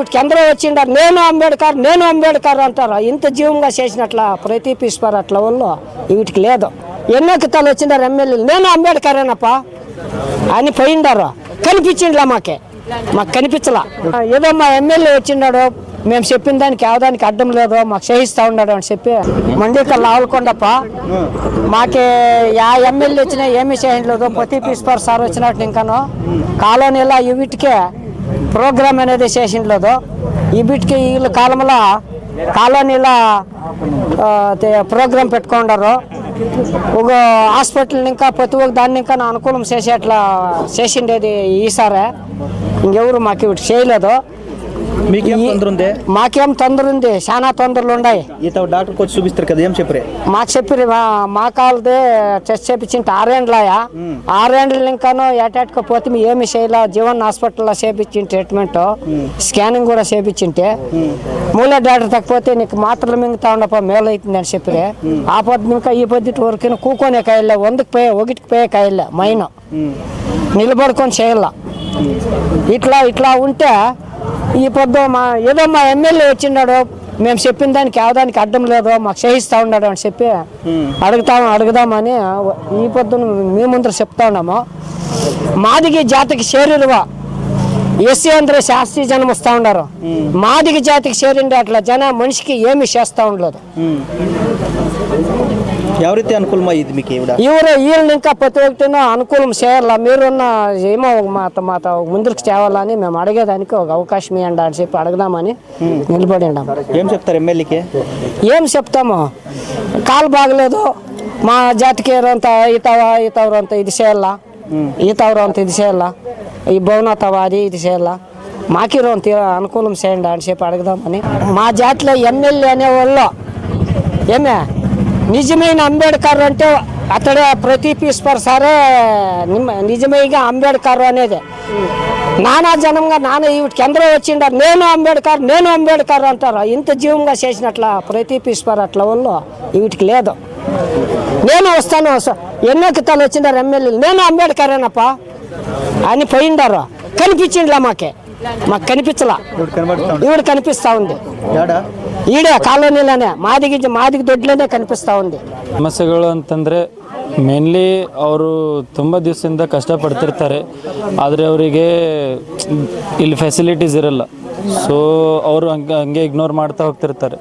వీటికి వచ్చిండారు నేను అంబేద్కర్ నేను అంబేద్కర్ అంటారు. ఇంత జీవంగా చేసినట్ల ప్రతి అట్లా వాళ్ళు వీటికి లేదు. ఎన్నో కితాలు వచ్చిండారు ఎమ్మెల్యేలు? నేను అంబేద్కరేనప్ప అని పోయిండారు. కనిపించిండ్లా మాకే. మాకు కనిపించలా. ఏదో మా ఎమ్మెల్యే వచ్చిండాడు మేము చెప్పిన దానికి యావదానికి అడ్డం లేదు మాకు చేయిస్తా ఉన్నాడు అని చెప్పి మండిక లావులకొండప్ప మాకే యా ఎమ్మెల్యే వచ్చినా ఏమీ చేయలేదు ప్రతి పీస్పర్ సార్ వచ్చినట్టు ఇంకాను. కాలనీలో ఈ వీటికే ప్రోగ్రామ్ అనేది చేసిండలేదు. ఈ బిట్కి వీళ్ళ కాలంలో కాలనీల ప్రోగ్రామ్ పెట్టుకున్నారు ఒక హాస్పిటల్ ఇంకా ప్రతి ఒక్క దాన్ని ఇంకా నా అనుకూలం చేసేట్లా చేసిండేది ఈసారే ఇంకెవరు మాకు ఇవి చేయలేదు. మీకేం ఈ- తొందర ఉంది మాకేం తొందర ఉంది చాలా తొందరలు ఉన్నాయి. ఈత డాక్టర్కి వచ్చి చూపిస్తారు కదా ఏం చెప్పరే? మాకు చెప్పిరి మా కాలదే టెస్ట్ చేపించింటే ఆరేండ్లాయా ఆరేండ్లు ఇంకాను ఏటాటికి పోతే మీ ఏమి చేయలే జీవన్ హాస్పిటల్లో చేపించిన ట్రీట్మెంట్ స్కానింగ్ కూడా చేపించింటే. మూల డాక్టర్ తగ్గిపోతే నీకు మాత్రలు మింగుతా ఉండపో మేలు అవుతుంది అని చెప్పిరే ఆ పొద్దు ఇంకా ఈ పొద్దుటి వరకు కూకోనే కాయలే వందకి పోయే ఒకటికి పోయే కాయలే మైన్. నిలబడుకొని చేయాల. ఇట్లా ఇట్లా ఉంటే ఈ పొద్దు మా ఏదో మా ఎమ్మెల్యే వచ్చిన్నాడు మేము చెప్పిన దానికి యావదానికి అడ్డం లేదు మాకు చేయిస్తా ఉన్నాడు అని చెప్పి అడుగుతాము అడుగుదామని ఈ పొద్దున మీ ముందర చెప్తా ఉన్నాము. మాదిగి జాతికి చేరువా ఎస్సీ అందరూ శాస్త్రీయ జనం వస్తూ ఉన్నారు. మాదిగి జాతికి చేరిండే అట్లా జన మనిషికి ఏమి చేస్తూ ఉండలేదు. ಯಾವ ರೀತಿ ಅನುಕೂಲ ఇది మీకు ఈవిడ ఎవరు వీళ్ళని ఇంకా ప్రతి ఒక్కటినో అనుకూలం చేయాలా మీరున్న ఏమో మాత మాత ముందుకు తేవాలని మేము అడిగేదానికి ఒక అవకాశం ఇవ్వండి అని చెప్పి అడగదామని నిలబడి ఉన్నాము ఏం చెప్తారు ఎమ్మెల్యేకి ఏం చెప్తాము కాలు బాగలేదు మా జాతికి అంత ఈతవ ఈతవరు అంత ఇది చేయాలా ఈతవరు అంత ఇది చేయాలా ఈ భవనతవ అది ఇది చేయాలా మాకిరో అంత అనుకూలం చేయండి అని చెప్పి అడుగుదామని మా జాతిలో ఎమ్మెల్యే అనేవాళ్ళు ఏమే నిజమైన అంబేద్కర్ అంటే అతడే ప్రతి పీస్పర్ సారే నిమ్మ- నిజమైగా అంబేద్కర్ అనేది. నానా జనంగా నాన్న వీటికి ఎందరో వచ్చిండారు. నేను అంబేద్కర్ నేను అంబేద్కర్ అంటారు. ఇంత జీవంగా చేసినట్ల ప్రతి పీస్పర్ అట్లా వాళ్ళు వీటికి లేదు. నేను వస్తాను. ఎన్నో కితాలు వచ్చిండారు ఎమ్మెల్యేలు. నేను అంబేద్కరేనప్ప అని పోయిండారు. కనిపించిండ్లా మాకే. మాకు కనిపించలా. ఈవిడ కనిపిస్తా ఉంది. ఈడే కాలనీలోనే మాదిగి మాదిగి దొడ్లోనే కనిపిస్తా ఉంది ಸಮಸ್ಯೆಗಳು ಅಂತಂದರೆ ಮೇನ್ಲಿ ಅವರು ತುಂಬ ದಿವಸದಿಂದ ಕಷ್ಟಪಡ್ತಿರ್ತಾರೆ ಆದರೆ ಅವರಿಗೆ ಇಲ್ಲಿ ಫೆಸಿಲಿಟೀಸ್ ಇರಲ್ಲ ಸೊ ಅವರು ಹಂಗೆ ಹಂಗೆ ಇಗ್ನೋರ್ ಮಾಡ್ತಾ ಹೋಗ್ತಿರ್ತಾರೆ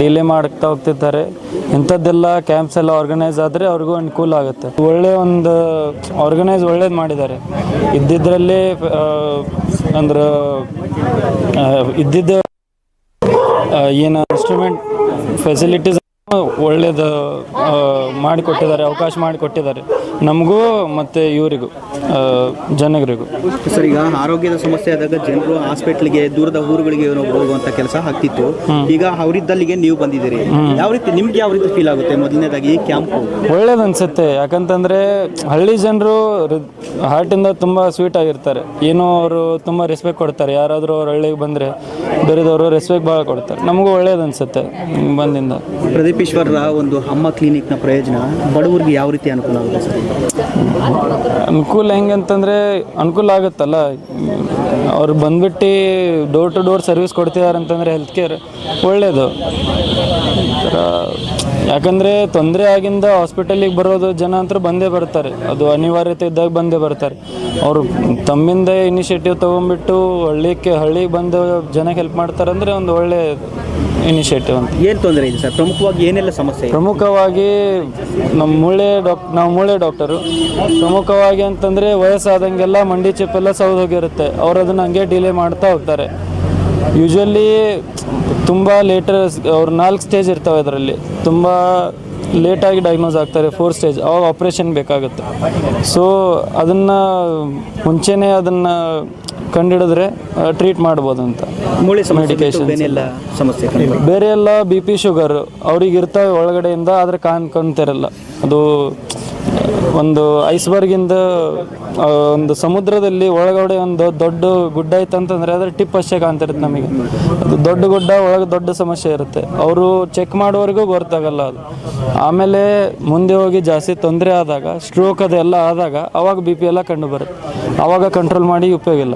ಡಿಲೇ ಮಾಡ್ತಾ ಹೋಗ್ತಿರ್ತಾರೆ ಇಂಥದ್ದೆಲ್ಲ ಕ್ಯಾಂಪ್ಸ್ ಎಲ್ಲ ಆರ್ಗನೈಸ್ ಆದರೆ ಅವ್ರಿಗೂ ಅನುಕೂಲ ಆಗುತ್ತೆ ಒಳ್ಳೆ ಒಂದು ಆರ್ಗನೈಸ್ ಒಳ್ಳೇದು ಮಾಡಿದ್ದಾರೆ ಇದ್ದಿದ್ದರಲ್ಲೇ ಅಂದ್ರೆ ಆ, ಇದ್ದಿದ್ದ ಆ, ಏನು ಇನ್ಸ್ಟ್ರೂಮೆಂಟ್ ಫೆಸಿಲಿಟೀಸ್ ಒಳ್ಳೇದು ಮಾಡಿಕೊಟ್ಟಿದ್ದಾರೆ ಅವಕಾಶ ಮಾಡಿಕೊಟ್ಟಿದ್ದಾರೆ. ನಮಗೂ ಮತ್ತು ಇವರಿಗೂ ಜನಗರಿಗೂ ಸರ್ ಈಗ ಆರೋಗ್ಯದ ಸಮಸ್ಯೆ ಆದಾಗ ಜನರು ಹಾಸ್ಪಿಟ್ಲಿಗೆ ದೂರದ ಊರುಗಳಿಗೆ ಏನೋ ಹೋಗುವಂತ ಕೆಲಸ ಆಗ್ತಿತ್ತು. ಈಗ ಅವರಿದ್ದಲ್ಲಿಗೆ ನೀವು ಬಂದಿದ್ದೀರಿ. ಯಾವ ರೀತಿ ನಿಮ್ಗೆ ಯಾವ ರೀತಿ ಫೀಲ್ ಆಗುತ್ತೆ? ಮೊದಲನೇದಾಗಿ ಕ್ಯಾಂಪ್ ಕ್ಯಾಂಪು ಒಳ್ಳೇದು ಅನ್ಸುತ್ತೆ ಯಾಕಂತಂದರೆ ಹಳ್ಳಿ ಜನರು ಹಾರ್ಟಿಂದ ತುಂಬ ಸ್ವೀಟ್ ಆಗಿರ್ತಾರೆ. ಏನೋ ಅವರು ತುಂಬ ರೆಸ್ಪೆಕ್ಟ್ ಕೊಡ್ತಾರೆ. ಯಾರಾದರೂ ಅವ್ರ ಹಳ್ಳಿಗೆ ಬಂದರೆ ಬೇರೆದವರು ರೆಸ್ಪೆಕ್ಟ್ ಭಾಳ ಕೊಡ್ತಾರೆ. ನಮಗೂ ಒಳ್ಳೇದು ಅನ್ಸುತ್ತೆ ಬಂದಿಂದ. ಪ್ರದೀಪ್ ಈಶ್ವರ್ರ ಒಂದು ಅಮ್ಮ ಕ್ಲಿನಿಕ್ನ ಪ್ರಯೋಜನ ಬಡವರಿಗೆ ಯಾವ ರೀತಿ ಅನುಕೂಲ ಆಗುತ್ತೆ ಅನುಕೂಲ ಹೆಂಗೆ ಅಂತಂದರೆ ಅನುಕೂಲ ಆಗುತ್ತಲ್ಲ. ಅವ್ರು ಬಂದ್ಬಿಟ್ಟು ಡೋರ್ ಟು ಡೋರ್ ಸರ್ವಿಸ್ ಕೊಡ್ತಿದ್ದಾರೆ ಅಂತಂದರೆ ಹೆಲ್ತ್ ಕೇರ್ ಒಳ್ಳೆಯದು ಯಾಕಂದರೆ ತೊಂದರೆ ಆಗಿಂದ ಹಾಸ್ಪಿಟಲಿಗೆ ಬರೋದು ಜನ ಅಂತೂ ಬಂದೇ ಬರ್ತಾರೆ. ಅದು ಅನಿವಾರ್ಯತೆ ಇದ್ದಾಗ ಬಂದೇ ಬರ್ತಾರೆ. ಅವರು ತಮ್ಮಿಂದ ಇನಿಷಿಯೇಟಿವ್ ತೊಗೊಂಡ್ಬಿಟ್ಟು ಹಳ್ಳಿಗೆ ಹಳ್ಳಿಗೆ ಬಂದು ಜನಕ್ಕೆ ಹೆಲ್ಪ್ ಮಾಡ್ತಾರೆ ಅಂದರೆ ಒಂದು ಒಳ್ಳೆ ಇನಿಷಿಯೇಟಿವ್ ಅಂತ. ಏನು ತೊಂದರೆ ಇದೆ ಸರ್? ಪ್ರಮುಖವಾಗಿ ಏನೆಲ್ಲ ಸಮಸ್ಯೆ ಇದೆ? ಪ್ರಮುಖವಾಗಿ ನಮ್ಮ ಮೂಳೆ ಡಾಕ್ ನಾವು ಮೂಳೆ ಡಾಕ್ಟರು. ಪ್ರಮುಖವಾಗಿ ಅಂತಂದರೆ ವಯಸ್ಸಾದಂಗೆಲ್ಲ ಮಂಡಿ ಚಿಪ್ಪೆಲ್ಲ ಸೌದು ಹೋಗಿರುತ್ತೆ. ಅವ್ರು ಅದನ್ನು ಹಂಗೆ ಡಿಲೇ ಮಾಡ್ತಾ ಹೋಗ್ತಾರೆ. ಯೂಶ್ವಲಿ ತುಂಬ ಲೇಟರ್ ಅವ್ರು ನಾಲ್ಕು ಸ್ಟೇಜ್ ಇರ್ತವೆ ಅದರಲ್ಲಿ ತುಂಬ ಲೇಟಾಗಿ ಡಯಾಗ್ನೋಸ್ ಆಗ್ತಾರೆ ಫೋರ್ ಸ್ಟೇಜ್. ಅವಾಗ ಆಪ್ರೇಷನ್ ಬೇಕಾಗುತ್ತೆ. ಸೊ ಅದನ್ನು ಮುಂಚೆನೇ ಅದನ್ನು ಕಂಡಿಡಿದ್ರೆ ಟ್ರೀಟ್ ಮಾಡ್ಬೋದು ಅಂತ. ಮೂಳೆ. ಏನೆಲ್ಲ ಸಮಸ್ಯೆ ಬೇರೆ ಎಲ್ಲ ಬಿ ಪಿ ಶುಗರ್ ಅವ್ರಿಗೆ ಇರ್ತಾವೆ ಒಳಗಡೆಯಿಂದ ಆದರೆ ಕಾಣ್ಕೊಂತಿರಲ್ಲ ಅದು ಒಂದು ಐಸ್ಬರ್ಗಿಂದ ಒಂದು ಸಮುದ್ರದಲ್ಲಿ ಒಳಗಡೆ ಒಂದು ದೊಡ್ಡ ಗುಡ್ಡ ಇತ್ತಂತಂದ್ರೆ ಅದ್ರ ಟಿಪ್ ಅಷ್ಟೇ ಕಾಣ್ತಿರುತ್ತೆ ನಮಗೆ. ಅದು ದೊಡ್ಡ ಗುಡ್ಡ ಒಳಗೆ ದೊಡ್ಡ ಸಮಸ್ಯೆ ಇರುತ್ತೆ. ಅವರು ಚೆಕ್ ಮಾಡೋವರೆಗೂ ಗೊತ್ತಾಗಲ್ಲ ಅದು. ಆಮೇಲೆ ಮುಂದೆ ಹೋಗಿ ಜಾಸ್ತಿ ತೊಂದರೆ ಆದಾಗ ಸ್ಟ್ರೋಕ್ ಅದೆಲ್ಲ ಆದಾಗ ಅವಾಗ ಬಿ ಪಿ ಎಲ್ಲ ಕಂಡು ಬರುತ್ತೆ. ಅವಾಗ ಕಂಟ್ರೋಲ್ ಮಾಡಿ ಉಪಯೋಗ ಇಲ್ಲ.